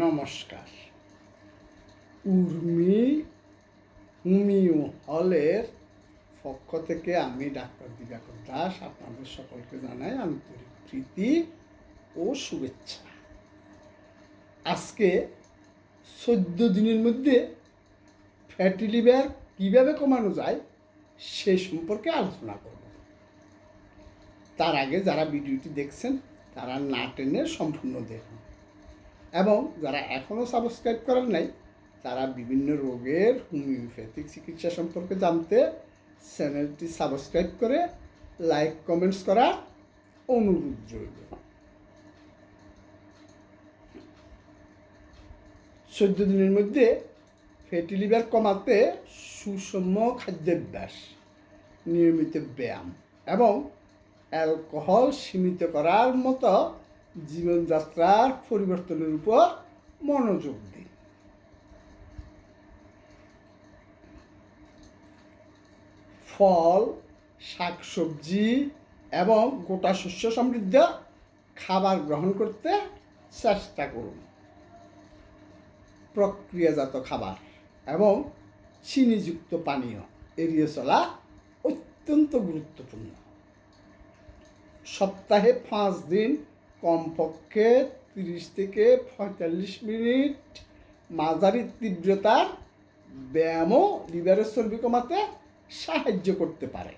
নমস্কার। উর্মি হোমিও হলের পক্ষ থেকে আমি ডাক্তার দিবাকর দাস আপনাদের সকলকে জানাই আন্তরিক প্রীতি ও শুভেচ্ছা। আজকে চোদ্দ দিনের মধ্যে ফ্যাটি লিভার কীভাবে কমানো যায় সে সম্পর্কে আলোচনা করব। তার আগে যারা ভিডিওটি দেখছেন, তারা না টেনে সম্পূর্ণ দেখুন। এবং যারা এখনও সাবস্ক্রাইব করেন নাই, তারা বিভিন্ন রোগের হোমিওপ্যাথিক চিকিৎসা সম্পর্কে জানতে চ্যানেলটি সাবস্ক্রাইব করে লাইক কমেন্টস করা অনুরোধ রইল। চোদ্দ দিনের মধ্যে ফ্যাটি লিভার কমাতে সুষম খাদ্যাভ্যাস, নিয়মিত ব্যায়াম এবং অ্যালকোহল সীমিত করার মতো জীবনযাত্রার পরিবর্তনের উপর মনোযোগ দিন। ফল, শাকসবজি এবং গোটা শস্য সমৃদ্ধ খাবার গ্রহণ করতে চেষ্টা করুন। প্রক্রিয়াজাত খাবার এবং চিনিযুক্ত পানীয় এড়িয়ে চলা অত্যন্ত গুরুত্বপূর্ণ। সপ্তাহে পাঁচ দিন কমপক্ষে তিরিশ থেকে পঁয়তাল্লিশ মিনিট মাঝারি তীব্রতার ব্যায়ামও লিভারের চর্বি কমাতে সাহায্য করতে পারে।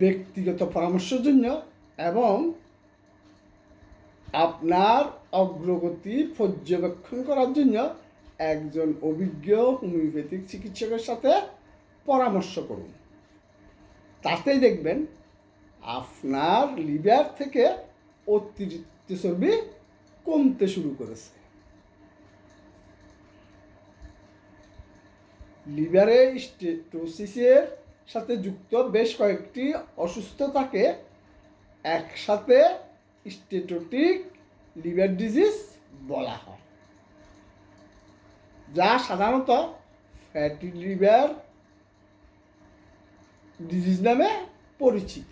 ব্যক্তিগত পরামর্শের জন্য এবং আপনার অগ্রগতি পর্যবেক্ষণ করার জন্য একজন অভিজ্ঞ হোমিওপ্যাথিক চিকিৎসকের সাথে পরামর্শ করুন। তাতেই দেখবেন আপনার লিভার থেকে অতিরিক্ত চর্বি কমতে শুরু করেছে। লিভারে স্টেটোসিসের সাথে যুক্ত বেশ কয়েকটি অসুস্থতাকে একসাথে স্টেটোটিক লিভার ডিজিজ বলা হয়, যা সাধারণত ফ্যাটি লিভার ডিজিজ নামে পরিচিত।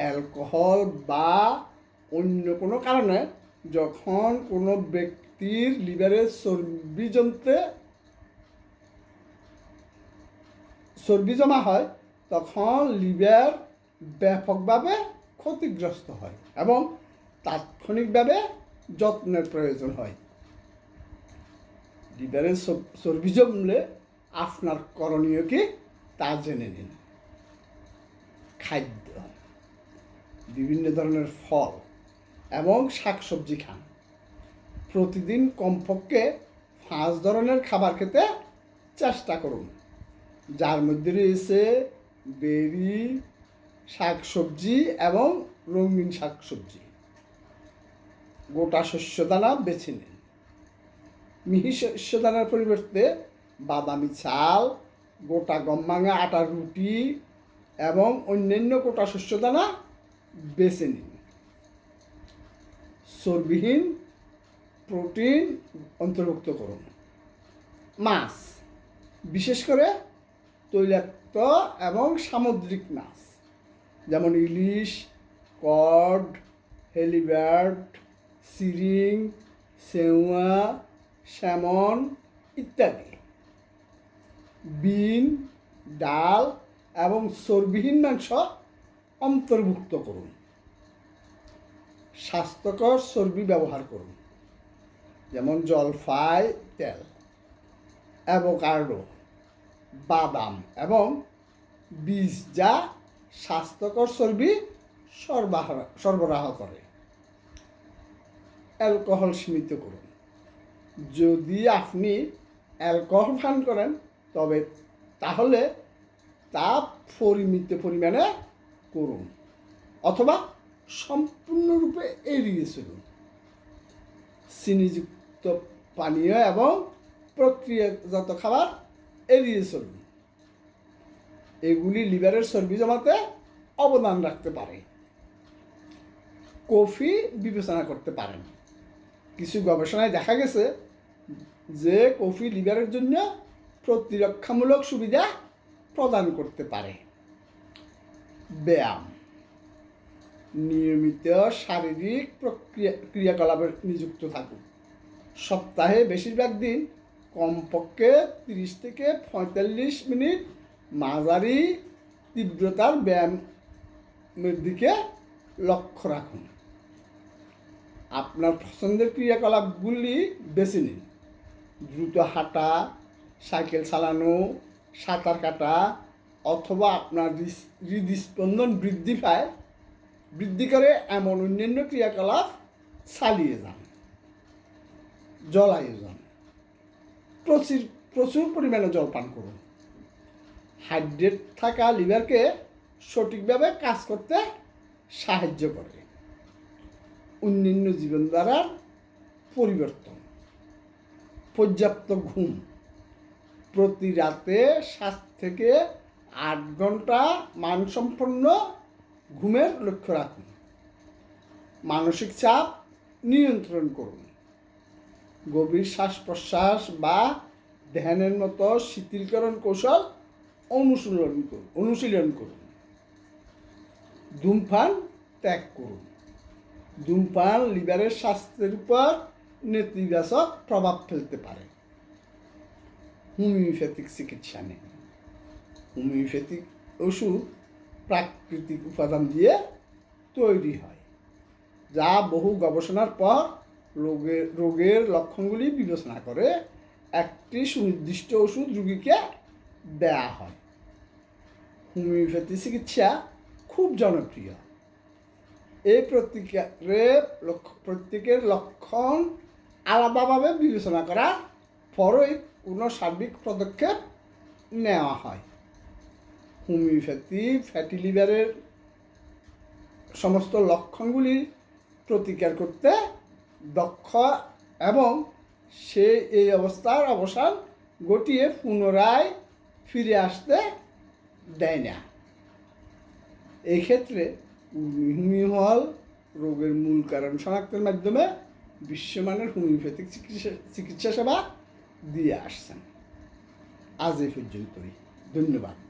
অ্যালকোহল বা অন্য কোনো কারণে যখন কোনো ব্যক্তির লিভারের চর্বি জমতে চর্বি জমা হয়, তখন লিভার ব্যাপকভাবে ক্ষতিগ্রস্ত হয় এবং তাৎক্ষণিকভাবে যত্নের প্রয়োজন হয়। লিভারের চর্বি জমলে আপনার করণীয় কি তা জেনে নিন। খাদ্য বিভিন্ন ধরনের ফল এবং শাকসবজি খান। প্রতিদিন কমপক্ষে পাঁচ ধরনের খাবার খেতে চেষ্টা করুন। যার মধ্যে রয়েছে বেরি, শাকসবজি এবং রঙিন শাকসবজি। গোটা শস্য দানা বেছে নিন। মিহি শস্য দানার পরিবর্তে বাদামি চাল, গোটা গম ভাঙা আটার রুটি এবং অন্যান্য গোটা শস্য দানা বেছে নিন। চর্বিহীন প্রোটিন অন্তর্ভুক্ত করুন। মাছ, বিশেষ করে তৈলাক্ত এবং সামুদ্রিক মাছ, যেমন ইলিশ, কড হেলিব্যার্ড সিরিং, সেউয়া, স্যামন ইত্যাদি। বিন, ডাল এবং চর্বিহীন মাংস অন্তর্ভুক্ত করুন। স্বাস্থ্যকর চর্বি ব্যবহার করুন। যেমন জলফাই তেল, অ্যাভোকাডো, বাদাম এবং বীজ যা স্বাস্থ্যকর চর্বি সরবরাহ সরবরাহ করে। অ্যালকোহল সীমিত করুন। যদি আপনি অ্যালকোহল পান করেন, তবে তাহলে তা পরিমিত পরিমাণে করুন অথবা সম্পূর্ণরূপে এড়িয়ে চলুন। চিনিযুক্ত পানীয় এবং প্রক্রিয়াজাত খাবার এড়িয়ে চলুন। এগুলি লিভারের চর্বি জমাতে অবদান রাখতে পারে। কফি বিবেচনা করতে পারেন। কিছু গবেষণায় দেখা গেছে যে কফি লিভারের জন্য প্রতিরক্ষামূলক সুবিধা প্রদান করতে পারে। ব্যায়াম। নিয়মিত শারীরিক প্রক্রিয়া ক্রিয়াকলাপে নিযুক্ত থাকুন। সপ্তাহে বেশিরভাগ দিন কমপক্ষে তিরিশ থেকে পঁয়তাল্লিশ মিনিট মাঝারি তীব্রতার ব্যায়ামের দিকে লক্ষ্য রাখুন। আপনার পছন্দের ক্রিয়াকলাপগুলি বেছে নিন। দ্রুত হাঁটা, সাইকেল চালানো, সাঁতার কাটা অথবা আপনার হৃদস্পন্দন বৃদ্ধি পায়, বৃদ্ধি করে এমন অন্যান্য ক্রিয়াকলাপ চালিয়ে যান জল আয়োজন প্রচুর প্রচুর পরিমাণে জল পান করুন। হাইড্রেট থাকা লিভারকে সঠিকভাবে কাজ করতে সাহায্য করে। অন্যান্য জীবনধারার পরিবর্তন। পর্যাপ্ত ঘুম। প্রতি রাতে সাত থেকে আট ঘণ্টা মানসম্পন্ন ঘুমের লক্ষ্য রাখুন। মানসিক চাপ নিয়ন্ত্রণ করুন। গভীর শ্বাস প্রশ্বাস বা ধ্যানের মতো শিথিলকরণ কৌশল অনুশীলন করুন অনুশীলন করুন। ধূমপান ত্যাগ করুন। ধূমপান লিভারের স্বাস্থ্যের উপর নেতিবাচক প্রভাব ফেলতে পারে। হোমিওপ্যাথিক চিকিৎসা নেই হোমিওপ্যাথিক ওষুধ প্রাকৃতিক উপাদান দিয়ে তৈরি হয়, যা বহু গবেষণার পর রোগের রোগের লক্ষণগুলি বিবেচনা করে একটি সুনির্দিষ্ট ওষুধ রোগীকে দেয়া হয়। হোমিওপ্যাথি চিকিৎসা খুব জনপ্রিয়। এই প্রতিকারের লক্ষ, প্রত্যেকের লক্ষণ আলাদাভাবে বিবেচনা করার পরই কোনো সার্বিক পদক্ষেপ নেওয়া হয়। হোমিওপ্যাথি ফ্যাটি লিভারের সমস্ত লক্ষণগুলি প্রতিকার করতে দক্ষ এবং সে এই অবস্থার অবসান ঘটিয়ে পুনরায় ফিরে আসতে দেয় না। এই ক্ষেত্রে হোমিওহল রোগের মূল কারণ শনাক্তের মাধ্যমে বিশ্বমানের হোমিওপ্যাথিক চিকিৎসা চিকিৎসা সেবা দিয়ে আসছেন। আজ এই পর্যন্তই। ধন্যবাদ।